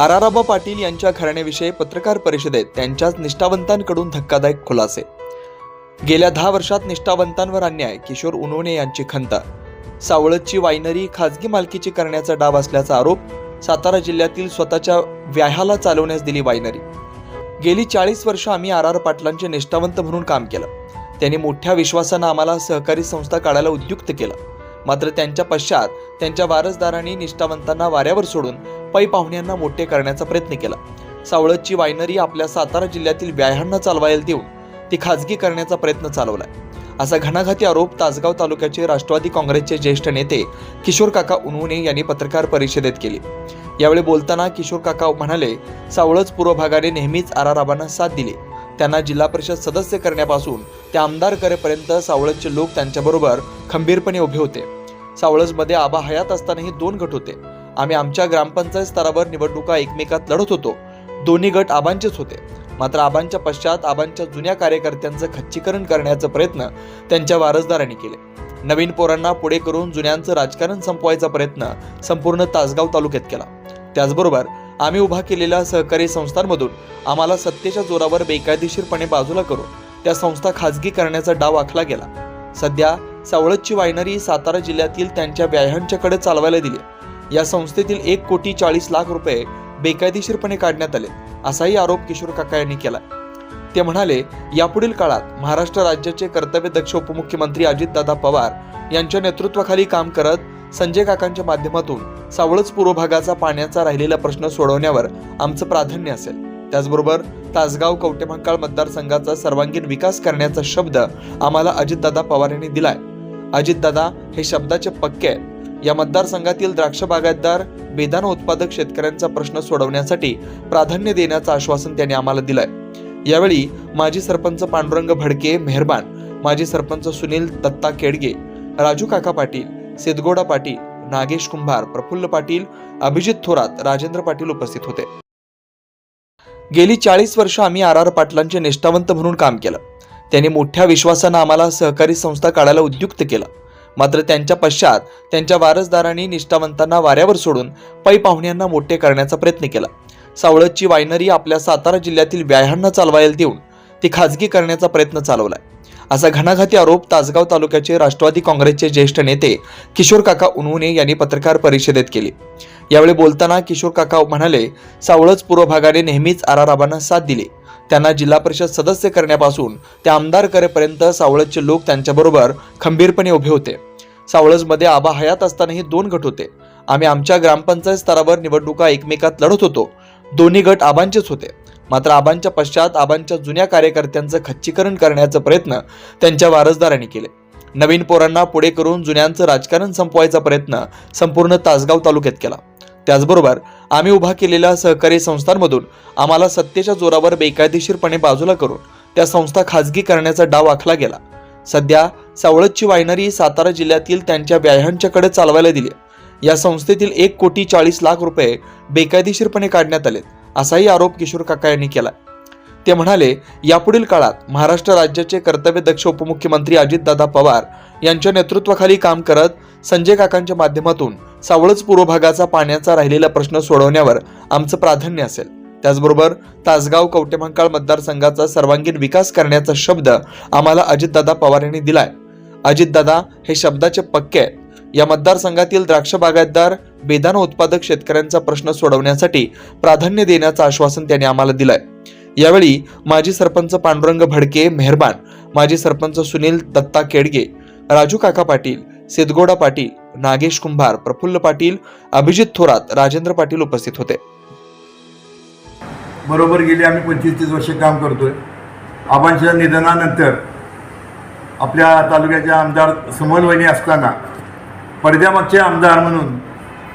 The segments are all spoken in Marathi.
आराराबा पाटील यांच्या घराण्याविषयी पत्रकार परिषदेत त्यांच्याच निष्ठावंतांकडून धक्कादायक खुलासे. गेल्या दहा वर्षात निष्ठावंतांवर अन्याय किशोर उनवणे यांची खंत. सावळतची वायनरी खाजगी मालकीची करण्याचा डाव असल्याचा आरोप सातारा जिल्ह्यातील स्वतःच्या व्याहाला चालवण्यास दिली वायनरी. गेली चाळीस वर्ष आम्ही आर आर पाटलांचे निष्ठावंत म्हणून काम केलं. त्यांनी मोठ्या विश्वासानं आम्हाला सहकारी संस्था काढायला उद्युक्त केलं. मात्र त्यांच्या पश्चात त्यांच्या वारसदारांनी निष्ठावंतांना वाऱ्यावर सोडून पै पाहुण्यांना मोठे करण्याचा प्रयत्न केला. सावळतची वायनरी आपल्या सातारा जिल्ह्यातील व्याह्यांना चालवायला देऊन ती खाजगी करण्याचा प्रयत्न चालवला असा घणाघाती आरोप तासगाव तालुक्याचे राष्ट्रवादी काँग्रेसचे ज्येष्ठ नेते किशोर काका उनवणे यांनी पत्रकार परिषदेत केली. यावेळी बोलताना किशोर काका म्हणाले सावळच पूर्व भागाने नेहमीच आराराबांना साथ दिली. त्यांना जिल्हा परिषद सदस्य करण्यापासून ते आमदार करेपर्यंत सावळजचे लोक त्यांच्याबरोबर खंबीरपणे उभे होते. सावळजमध्ये आबा हयात असतानाही दोन गट होते. आम्ही आमच्या ग्रामपंचायत स्तरावर निवडणुका एकमेकात लढत होतो. दोन्ही गट आबांचेच होते. मात्र आबांच्या पश्चात आबांच्या जुन्या कार्यकर्त्यांचं खच्चीकरण करण्याचा प्रयत्न त्यांच्या वारसदारांनी केले. नवीन पोरांना पुढे करून जुन्यांचं राजकारण संपवायचा प्रयत्न संपूर्ण तासगाव तालुक्यात केला. त्याचबरोबर आम्ही उभा केलेल्या सहकारी संस्थांमधून आम्हाला सत्तेच्या जोरावर बेकायदेशीरपणे बाजूला करून त्या संस्था खाजगी करण्याचा डाव आखला गेला. सध्या सावळतची वायनरी सातारा जिल्ह्यातील त्यांच्या व्याह्यांच्याकडे चालवायला दिली या संस्थेतील एक कोटी चाळीस लाख रुपये बेकायदेशीरपणे काढण्यात आले असाही आरोप किशोर काका यांनी केला. ते म्हणाले यापुढील काळात महाराष्ट्र राज्याचे कर्तव्यदक्ष उपमुख्यमंत्री अजितदादा पवार यांच्या नेतृत्वाखाली काम करत संजय काकांच्या माध्यमातून सावळच पूर्व भागाचा पाण्याचा राहिलेला प्रश्न सोडवण्यावर आमचं प्राधान्य असेल. त्याचबरोबर तासगाव कवटेमहांकाळ मतदारसंघाचा सर्वांगीण विकास करण्याचा शब्द आम्हाला अजितदादा पवार यांनी दिलाय. अजितदादा हे शब्दाचे पक्के आहेत या मतदारसंघातील द्राक्ष बागायतदार बेदाना उत्पादक शेतकऱ्यांचा प्रश्न सोडवण्यासाठी प्राधान्य देण्याचं आश्वासन त्यांनी आम्हाला दिलंय. यावेळी माजी सरपंच पांडुरंग भडके मेहरबान माजी सरपंच सुनील दत्ता केडगे राजू काका पाटील सिद्धगोडा पाटील नागेश कुंभार प्रफुल्ल पाटील अभिजित थोरात राजेंद्र पाटील उपस्थित होते. गेली चाळीस वर्ष आम्ही आर आर पाटलांचे निष्ठावंत म्हणून काम केलं. त्यांनी मोठ्या विश्वासानं आम्हाला सहकारी संस्था काढायला उद्युक्त केलं. मात्र त्यांच्या पश्चात त्यांच्या वारसदारांनी निष्ठावंतांना वाऱ्यावर सोडून पै पाहुण्यांना मोठे करण्याचा प्रयत्न केला. सावळतची वायनरी आपल्या सातारा जिल्ह्यातील व्याह्यांना चालवायला देऊन ती खाजगी करण्याचा प्रयत्न चालवलाय. असा घणाघाती आरोप तासगाव तालुक्याचे राष्ट्रवादी काँग्रेसचे ज्येष्ठ नेते किशोर काका उनवणे यांनी पत्रकार परिषदेत केले. यावेळी बोलताना किशोर काका म्हणाले सावळच पूर्व भागाने नेहमीच आराराबांना साथ दिली. त्यांना जिल्हा परिषद सदस्य करण्यापासून ते आमदार करेपर्यंत सावळजचे लोक त्यांच्याबरोबर खंबीरपणे उभे होते. सावळजमध्ये आबा हयात असतानाही दोन गट होते. आम्ही आमच्या ग्रामपंचायत स्तरावर निवडणुका एकमेकात लढत होतो. दोन्ही गट आबांचेच होते. मात्र आबांच्या पश्चात आबांच्या जुन्या कार्यकर्त्यांचं खच्चीकरण करण्याचा प्रयत्न त्यांच्या वारसदारांनी केले. नवीन पोरांना पुढे करून जुन्यांचं राजकारण संपवायचा प्रयत्न संपूर्ण तासगाव तालुक्यात केला. त्याचबरोबर आम्ही उभा केलेल्या सहकारी संस्थांमधून आम्हाला सत्तेच्या जोरावर बेकायदेशीरपणे बाजूला करून त्या संस्था खाजगी करण्याचा डाव आखला गेला. सध्या सावळतची वायनरी सातारा जिल्ह्यातील त्यांच्या व्याह्यांच्याकडे चालवायला दिली या संस्थेतील एक कोटी चाळीस लाख रुपये बेकायदेशीरपणे काढण्यात आले असाही आरोप किशोर काका यांनी केला ते म्हणाले यापुढील काळात महाराष्ट्र राज्याचे कर्तव्यदक्ष उपमुख्यमंत्री अजितदादा पवार यांच्या नेतृत्वाखाली काम करत संजय काकांच्या माध्यमातून सावळच पूर्व भागाचा पाण्याचा राहिलेला प्रश्न सोडवण्यावर आमचं प्राधान्य असेल. त्याचबरोबर तासगाव कवटेमहांकाळ मतदारसंघाचा सर्वांगीण विकास करण्याचा शब्द आम्हाला अजितदादा पवार यांनी दिलाय. अजितदादा हे शब्दाचे पक्के या मतदारसंघातील द्राक्ष बागायतदार बेदाना उत्पादक शेतकऱ्यांचा प्रश्न सोडवण्यासाठी प्राधान्य देण्याचं आश्वासन त्यांनी आम्हाला दिलंय. यावेळी माजी सरपंच पांडुरंग भडके मेहरबान माजी सरपंच सुनील दत्ता केडगे राजू काका पाटील सिद्धगोडा पाटील नागेश कुंभार प्रफुल्ल पाटील अभिजित थोरात राजेंद्र पाटील उपस्थित होते. बरोबर गेली आम्ही पंचवीस तीस वर्ष काम करतोय. आबांच्या निधनानंतर आपल्या तालुक्याचे आमदार सुमन वहिनी असताना पडद्यामागचे आमदार म्हणून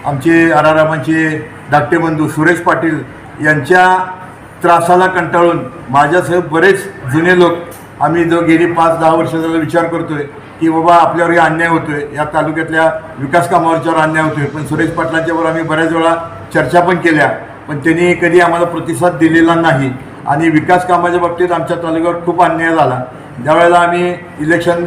आमचे आरारामांचे धाकटे बंधू सुरेश पाटील यांच्या त्रासाला कंटाळून माझ्यासह बरेच जुने लोक आम्ही जो गेली पाच दहा वर्ष विचार करतोय की बाबा आपल्यावर हे अन्याय होतोय. या तालुक्यातल्या विकास कामावरच्यावर अन्याय होतोय. पण सुरेश पाटलांच्यावर आम्ही बऱ्याच वेळा चर्चा पण केल्या. पण त्यांनी कधी आम्हाला प्रतिसाद दिलेला नाही. आणि विकास कामाच्या बाबतीत आमच्या तालुक्यावर खूप अन्याय झाला. ज्यावेळेला आम्ही इलेक्शन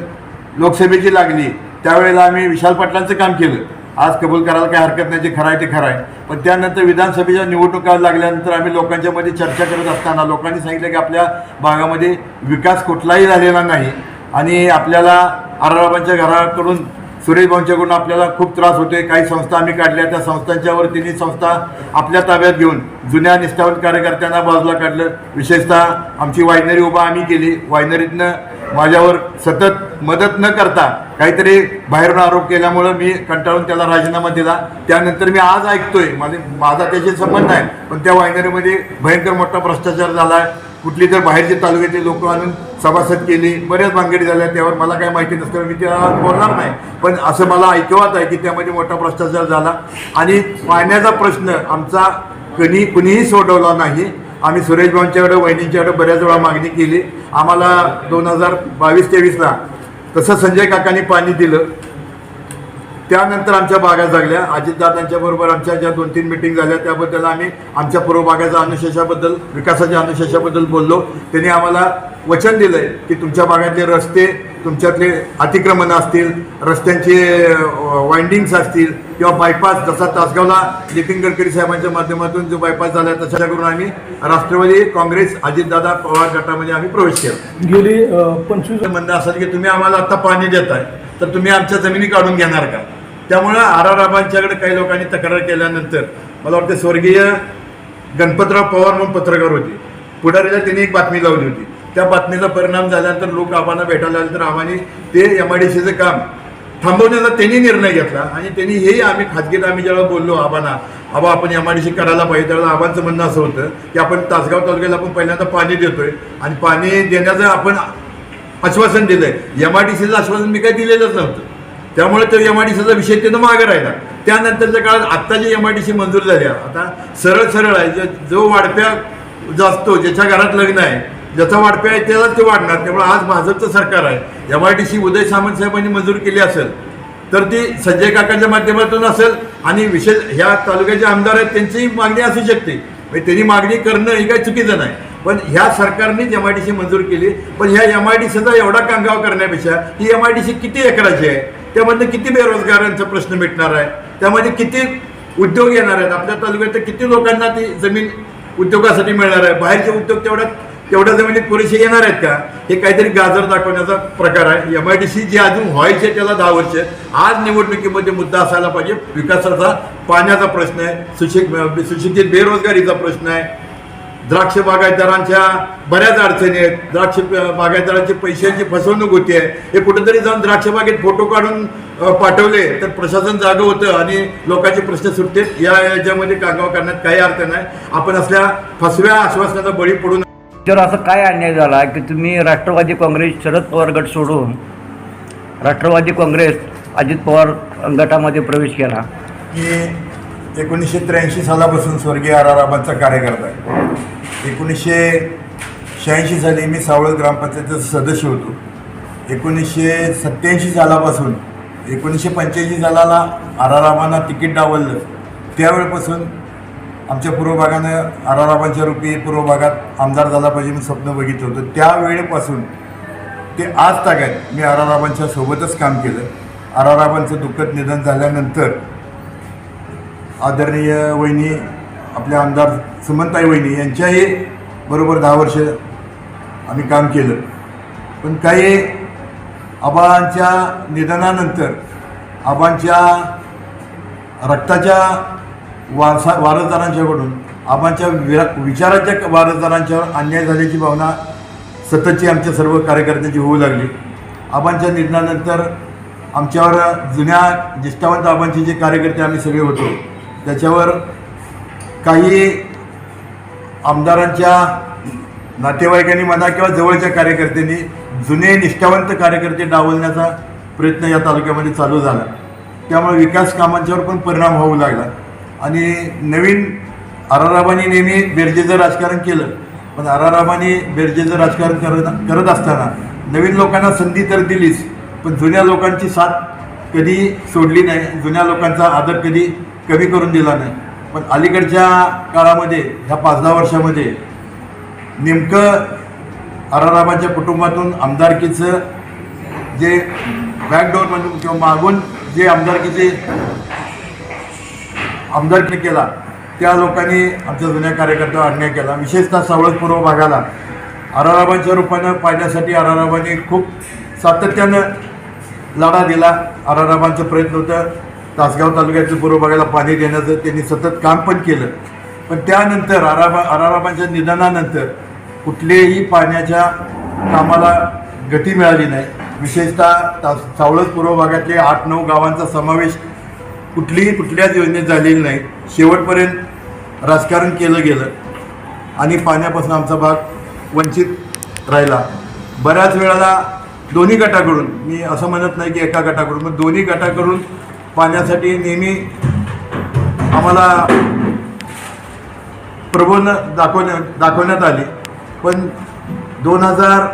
लोकसभेची लागली त्यावेळेला आम्ही विशाल पाटलांचं काम केलं. आज कबूल करायला काही हरकत नाही जे खरं आहे ते खरं आहे. पण त्यानंतर विधानसभेच्या निवडणुका लागल्यानंतर आम्ही लोकांच्यामध्ये चर्चा करत असताना लोकांनी सांगितलं की आपल्या भागामध्ये विकास कुठलाही झालेला नाही. आणि आपल्याला आराराबांच्या घराकडून सुरेश भाऊंच्याकडून आपल्याला खूप त्रास होतोय. काही संस्था आम्ही काढल्या त्या संस्थांच्यावर तिन्ही संस्था आपल्या ताब्यात घेऊन जुन्या निष्ठावंत कार्यकर्त्यांना बाजूला काढलं. विशेषतः आमची वायनरी उभा आम्ही केली. वायनरीतनं माझ्यावर सतत मदत न करता काहीतरी बाहेरून आरोप केल्यामुळं मी कंटाळून त्याला राजीनामा दिला. त्यानंतर मी आज ऐकतोय. माझे माझा त्याशी संबंध आहे पण त्या वायनरीमध्ये भयंकर मोठा भ्रष्टाचार झाला आहे कुठली तर बाहेरचे तालुक्याचे लोक आणून सभासद केले बऱ्याच भानगडी झाल्या त्यावर मला काय माहिती नसतं मी त्याला बोलणार नाही. पण असं मला ऐकवत आहे की त्यामध्ये मोठा भ्रष्टाचार झाला. आणि पाण्याचा प्रश्न आमचा कधी कुणीही सोडवला नाही. आम्ही सुरेश भाऊंच्याकडे वहिनींच्याकडे बऱ्याच वेळा मागणी केली. आम्हाला दोन हजार बावीस तेवीसला तसं संजय काकांनी पाणी दिलं. त्यानंतर आमच्या बागा जागल्या. अजितदादांच्या बरोबर आमच्या ज्या दोन तीन मिटिंग झाल्या त्याबद्दल आम्ही आमच्या पूर्व भागाच्या अनुशेषाबद्दल विकासाच्या अनुशेषाबद्दल बोललो. त्यांनी आम्हाला वचन दिलंय की तुमच्या भागातले रस्ते तुमच्यातले अतिक्रमण असतील रस्त्यांचे वाइंडिंग्स असतील किंवा बायपास जसा तासगावला नितीन गडकरी साहेबांच्या माध्यमातून जो बायपास झाला तशा करून आम्ही राष्ट्रवादी काँग्रेस अजितदादा पवार गटामध्ये आम्ही प्रवेश केला. गेली पंचवीस म्हणणं असं की तुम्ही आम्हाला आता पाणी देताय तर तुम्ही आमच्या जमिनी काढून घेणार का? त्यामुळं आर आर आबांच्याकडे काही लोकांनी तक्रार केल्यानंतर मला वाटतं स्वर्गीय गणपतराव पवार म्हणून पत्रकार होते. पुढारीला त्यांनी एक बातमी लावली होती. त्या बातमीचा परिणाम झाल्यानंतर लोक आबांना भेटायला आले तर आम्हाला ते एम आय डी सीचं काम थांबवण्याचा त्यांनी निर्णय घेतला आणि त्यांनी हेही आम्ही खाजगीत आम्ही जेव्हा बोललो आबांना आबा आपण एम आय डी सी करायला पाहिजे. त्यावेळेला आबांचं म्हणणं असं होतं की आपण तासगाव तालुक्याला आपण पहिल्यांदा पाणी देतोय आणि पाणी देण्याचं आपण आश्वासन दिलंय. एम आय डी सीचं आश्वासन मी काही दिलेलंच नव्हतं. त्यामुळे तर एम आय डी सीचा विषय तिथं मागे राहिला. त्यानंतरच्या काळात आत्ता जे एम आय डी सी मंजूर झाली आहे, आता सरळ सरळ आहे जो- जो वाढप्या जो असतो ज्याच्या घरात लग्न आहे ज्याचा वाढप्या आहे त्यालाच ते वाढणार. त्यामुळे आज भाजपचं सरकार आहे. M I D C Uday Samant साहेबांनी मंजूर केली असेल तर ती संजय काकांच्या माध्यमातून असेल आणि विशेष ह्या तालुक्याचे आमदार आहेत त्यांचीही मागणी असू शकते. म्हणजे त्यांनी मागणी करणं हे काही चुकीचं नाही. पण ह्या सरकारनेच एम आय डी सी मंजूर केली. पण ह्या एम आय डी सीचा एवढा कांगाव करण्यापेक्षा ही एम आय डी सी किती एकराची आहे? त्यामधनं किती बेरोजगारांचा प्रश्न मिटणार आहे? त्यामध्ये किती उद्योग येणार आहेत? आपल्या तालुक्यात किती लोकांना ती जमीन उद्योगासाठी मिळणार आहे? बाहेरचे उद्योग तेवढ्यात तेवढ्या जमिनीत पुरेसे येणार आहेत का? हे काहीतरी गाजर दाखवण्याचा प्रकार आहे. एम आय डी सी जे अजून व्हायचे त्याला दहा वर्ष. आज निवडणुकीमध्ये मुद्दा असायला पाहिजे. विकासाचा पाण्याचा प्रश्न आहे. सुशिक सुशिक्षित बेरोजगारीचा प्रश्न आहे. द्राक्ष बागायतदारांच्या बऱ्याच अडचणी आहेत. द्राक्ष बागायतदारांची पैशांची फसवणूक होती आहे. हे कुठेतरी जाऊन द्राक्ष बागेत फोटो काढून पाठवले तर प्रशासन जागं होतं आणि लोकांचे प्रश्न सुटते या याच्यामध्ये कागाव करण्यात काही अर्थ नाही. आपण असल्या फसव्या आश्वासनाचा बळी पडून तर असं काय अन्याय झाला की तुम्ही राष्ट्रवादी काँग्रेस शरद पवार गट सोडून राष्ट्रवादी काँग्रेस अजित पवार गटामध्ये प्रवेश केला? की एकोणीसशे त्र्याऐंशी सालापासून स्वर्गीय आर आर आबांचा कार्यकर्ता आहे. एकोणीसशे शहाऐंशी साली मी सावळ ग्रामपंचायतीचा सदस्य होतो. एकोणीसशे सत्त्याऐंशी सालापासून एकोणीसशे पंच्याऐंशी सालाला आरारामांना तिकीट डावललं. त्यावेळेपासून आमच्या पूर्व भागानं आरारामांच्या रूपी पूर्व भागात आमदार झाला पाहिजे मी स्वप्न बघितलं होतं. त्यावेळेपासून ते आज तागायत मी आर सोबतच काम केलं. आर दुःखद निधन झाल्यानंतर आदरणीय वहिनी आपल्या आमदार सुमनताई वहिनी यांच्याही बरोबर दहा वर्ष आम्ही काम केलं. पण काही आबांच्या निधनानंतर आबांच्या रक्ताच्या वारसा वारसदारांच्याकडून आबांच्या विरा विचाराच्या वारसदारांच्यावर अन्याय झाल्याची भावना सततची आमच्या सर्व कार्यकर्त्यांची होऊ लागली. आबांच्या निधनानंतर आमच्यावर जुन्या ज्येष्ठावंत आबांचे जे कार्यकर्ते आम्ही सगळे होतो त्याच्यावर काही आमदारांच्या नातेवाईकांनी म्हणा किंवा जवळच्या कार्यकर्त्यांनी जुने निष्ठावंत कार्यकर्ते डावलण्याचा प्रयत्न या तालुक्यामध्ये चालू झाला. त्यामुळे विकास कामांच्यावर पण परिणाम होऊ लागला. आणि नवीन आराराबांनी नेहमी बेरजेचं राजकारण केलं. पण आराराबांनी बेरजेचं राजकारण करत करत असताना नवीन लोकांना संधी तर दिलीच पण जुन्या लोकांची साथ कधी सोडली नाही जुन्या लोकांचा आदर कधी कमी करून दिला नाही. पण अलीकडच्या काळामध्ये ह्या पाच दहा वर्षामध्ये नेमकं आराराबाच्या कुटुंबातून आमदारकीचं जे बॅकडोअरमधून किंवा मागून जे आमदारकीचे आमदारकीने केला त्या लोकांनी आमच्या जुन्या कार्यकर्त्यावर अन्याय केला. विशेषतः सावळपूर्व भागाला. आराराबांच्या रूपानं पाहण्यासाठी आराराबांनी खूप सातत्यानं लढा दिला. आराराबांचा प्रयत्न होतं. तासगाव तालुक्यातील पूर्व भागाला पाणी देण्याचं त्यांनी सतत काम पण केलं. पण त्यानंतर आराबा आराराबांच्या निधनानंतर कुठलेही पाण्याच्या कामाला गती मिळाली नाही. विशेषतः तास सावळस पूर्व भागातले आठ नऊ गावांचा समावेश कुठलीही कुठल्याच योजनेत झालेली नाही. शेवटपर्यंत राजकारण केलं गेलं आणि पाण्यापासून आमचा भाग वंचित राहिला. बऱ्याच वेळेला दोन्ही गटाकडून मी असं म्हणत नाही की एका गटाकडून पण दोन्ही गटाकडून पाण्यासाठी नेहमी आम्हाला प्रबोधन दाखवण्या दाखवण्यात आली. पण दोन हजार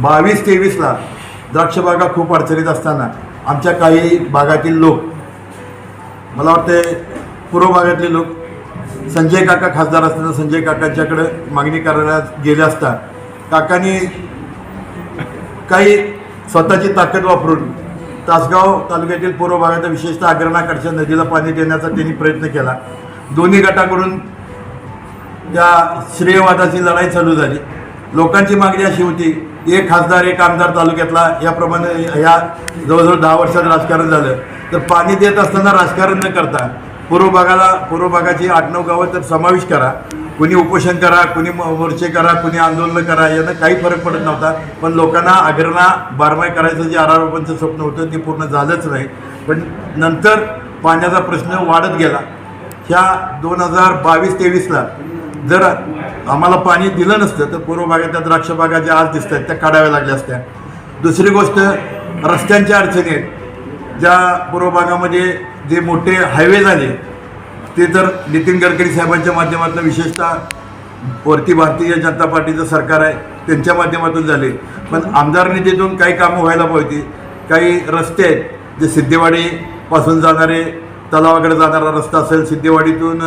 बावीस तेवीसला द्राक्षबागा खूप अडचणीत असताना आमच्या काही भागातील लोक मला वाटते पूर्व भागातले लोक संजय काका खासदार असताना संजय काकांच्याकडे मागणी करायला गेले असता काकांनी काही स्वतःची ताकद वापरून तासगाव तालुक्यातील पूर्व भागात विशेषतः अग्रणाकडच्या नदीला पाणी देण्याचा त्यांनी प्रयत्न केला. दोन्ही गटाकडून त्या श्रेयवादाची लढाई चालू झाली लोकांची मागणी अशी होती एक खासदार एक आमदार तालुक्यातला याप्रमाणे ह्या जवळजवळ दहा वर्षात राजकारण झालं. तर पाणी देत असताना राजकारण न करता पूर्व भागाला पूर्व भागाची आठ नऊ गावं तर समावेश करा. कुणी उपोषण करा कुणी म- मोर्चे करा कुणी आंदोलन करा यानं काही फरक पडत नव्हता. पण लोकांना अग्रणा बारमाई करायचं जे आरारोपांचं स्वप्न होतं ते पूर्ण झालंच नाही. पण नंतर पाण्याचा प्रश्न वाढत गेला. ह्या दोन हजार बावीस तेवीसला जर आम्हाला पाणी दिलं नसतं तर पूर्व भागातल्या द्राक्ष बागा ज्या आज दिसत आहेत त्या काढाव्या लागल्या असत्या. दुसरी गोष्ट रस्त्यांच्या अडचणी आहेत ज्या पूर्व भागामध्ये जे मोठे हायवे झाले ते तर नितीन गडकरी साहेबांच्या माध्यमातून विशेषतः वरती भारतीय जनता पार्टीचं सरकार आहे त्यांच्या माध्यमातून झाले. पण आमदार निधीतून काही कामं व्हायला पाहिजे काही रस्ते आहेत जे सिद्धेवाडीपासून जाणारे तलावाकडे जाणारा रस्ता असेल सिद्धेवाडीतून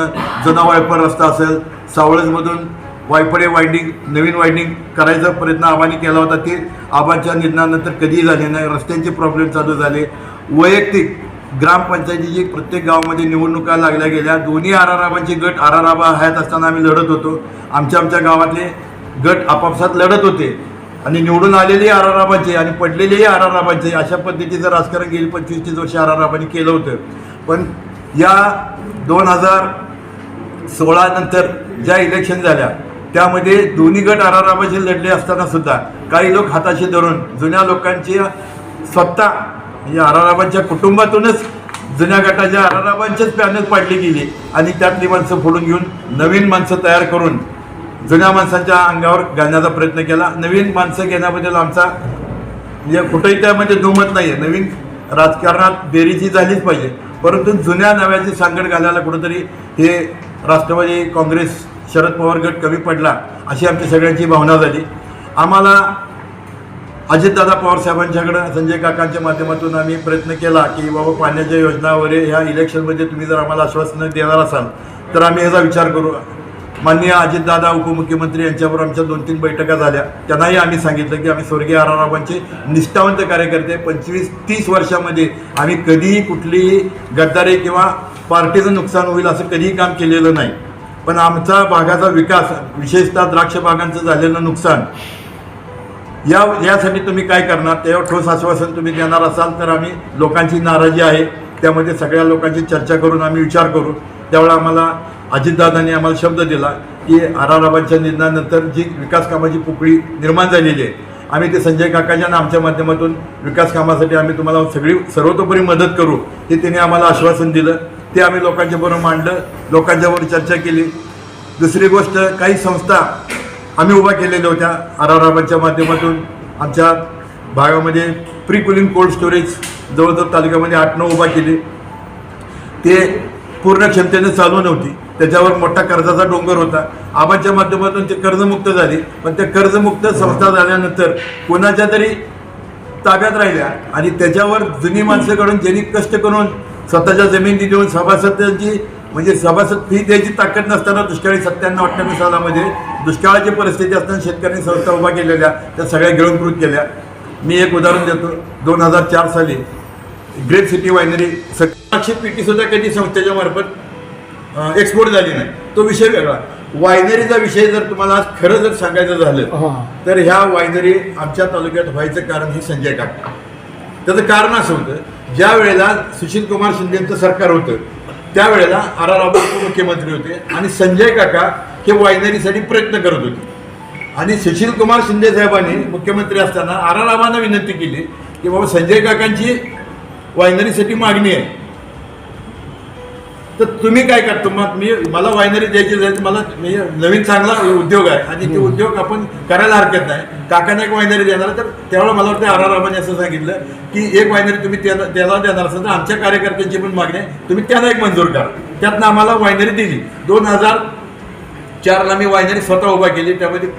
जुना वायपर रस्ता असेल सावळजमधून वायपडे वायंडिंग नवीन वायंडिंग करायचा प्रयत्न आबांनी केला होता. ते आबांच्या निधनानंतर कधीही झाले नाही. रस्त्यांचे प्रॉब्लेम चालू झाले. वैयक्तिक ग्रामपंचायतीची प्रत्येक गावामध्ये निवडणुका लागल्या गेल्या. दोन्ही आराराबांचे गट आराराबा हयात असताना आम्ही लढत होतो. आमच्या आमच्या गावातले गट आपापसात लढत होते. आणि निवडून आलेले आराराबांचे आणि पडलेलेही आराराबांचे अशा पद्धतीचं राजकारण गेली पंचवीस तीस वर्ष आराराबांनी केलं होतं. पण या दोन हजार सोळा नंतर ज्या इलेक्शन झाल्या त्यामध्ये दोन्ही गट आराराबाचे लढले असताना सुद्धा काही लोक हाताशी धरून जुन्या लोकांची स्वतः म्हणजे आराराबांच्या कुटुंबातूनच जुन्या गटाच्या आराराबांच्याच पॅनल पाडली गेली. आणि त्यातली माणसं फोडून घेऊन नवीन माणसं तयार करून जुन्या माणसांच्या अंगावर घालण्याचा प्रयत्न केला. नवीन माणसं घेण्याबद्दल आमचा म्हणजे कुठेही त्यामध्ये दुमत नाही आहे नवीन राजकारणात बेरीजी झालीच पाहिजे. परंतु जुन्या नव्याची सांगड घालायला कुठंतरी हे राष्ट्रवादी काँग्रेस शरद पवार गट कमी पडला अशी आमची सगळ्यांची भावना झाली. आम्हाला अजितदादा पवार साहेबांच्याकडं संजय काकांच्या माध्यमातून आम्ही प्रयत्न केला की बाबा पाण्याच्या योजना वगैरे ह्या इलेक्शनमध्ये तुम्ही जर आम्हाला आश्वासनं देणार असाल तर आम्ही ह्याचा विचार करू. माननीय अजितदादा उपमुख्यमंत्री यांच्यावर आमच्या दोन तीन बैठका झाल्या. त्यांनाही आम्ही सांगितलं की आम्ही स्वर्गीय आराराबांचे निष्ठावंत कार्यकर्ते. पंचवीस तीस वर्षामध्ये आम्ही कधीही कुठलीही गद्दारी किंवा पार्टीचं नुकसान होईल असं कधीही काम केलेलं नाही. पण आमचा भागाचा विकास विशेषतः द्राक्ष बागांचं झालेलं नुकसान या यासाठी तुम्ही काय करणार? त्यावर ठोस आश्वासन तुम्ही देणार असाल तर आम्ही लोकांची नाराजी आहे. त्यामध्ये सगळ्या लोकांची चर्चा करून आम्ही विचार करू. त्यावेळेला आम्हाला अजितदादांनी आम्हाला शब्द दिला की आराराबांच्या निधनानंतर जी विकास कामाची पोकळी निर्माण झालेली आहे आम्ही ते संजय काकांच्या आमच्या माध्यमातून विकास कामासाठी आम्ही तुम्हाला सगळी सर्वतोपरी मदत करू हे त्यांनी आम्हाला आश्वासन दिलं. ते आम्ही लोकांच्या बरोबर मांडलं लोकांच्याबरोबर चर्चा केली. दुसरी गोष्ट काही संस्था आम्ही उभा केलेल्या होत्या आराराबांच्या माध्यमातून. आमच्या भागामध्ये प्री कुलिंग कोल्ड स्टोरेज जवळजवळ तालुक्यामध्ये आठ नऊ उभा केले. ते पूर्ण क्षमतेने चालू नव्हती. त्याच्यावर मोठा कर्जाचा डोंगर होता. आबांच्या माध्यमातून ते कर्जमुक्त झाले. पण त्या कर्जमुक्त संस्था झाल्यानंतर कोणाच्या तरी ताब्यात राहिल्या आणि त्याच्यावर जुनी माणसाकडून ज्यांनी कष्ट करून स्वतःच्या जमिनी देऊन सभासदांची म्हणजे सभासद फी द्यायची ताकद नसताना दुष्काळी सत्त्याण्णव अठ्ठ्याण्णव सालामध्ये दुष्काळाची परिस्थिती असताना शेतकऱ्यांनी संस्था उभा केलेल्या त्या सगळ्या गिळंकृत केल्या. मी एक उदाहरण देतो. दोन हजार चार साली ग्रेट सिटी वायनरी सातशे पेटी सुद्धा कधी संस्थेच्या मार्फत एक्सपोर्ट झाली नाही. तो विषय वेगळा. वायनरीचा विषय जर तुम्हाला आज खरं जर सांगायचं झालं तर ह्या वायनरी आमच्या तालुक्यात व्हायचं कारण हे संजय काका. त्याचं कारण असं होतं ज्या वेळेला सुशील कुमार शिंदेचं सरकार होतं त्यावेळेला आर आर राव मुख्यमंत्री होते आणि संजय काका हे वायनरीसाठी प्रयत्न करत होते. आणि सुशील कुमार शिंदे साहेबांनी मुख्यमंत्री असताना आर आर आबांना विनंती केली की बाबा संजय काकांची वायनरीसाठी मागणी आहे. तर तुम्ही काय करतो? मग मी मला वायनरी द्यायची जाईल मला मी नवीन चांगला उद्योग आहे. आणि ते उद्योग आपण करायला हरकत नाही. काकाने एक वायनरी देणार तर त्यावेळेला मला वाटतं आर आर रामाने असं सांगितलं की एक वायनरी तुम्ही त्याला त्याला देणार असेल तर आमच्या कार्यकर्त्यांची पण मागणी आहे. तुम्ही त्यांना एक मंजूर करा. त्यातनं आम्हाला वायनरी दिली. दोन हजार चारला मी वायनरी स्वतः उभा केली. त्यामध्ये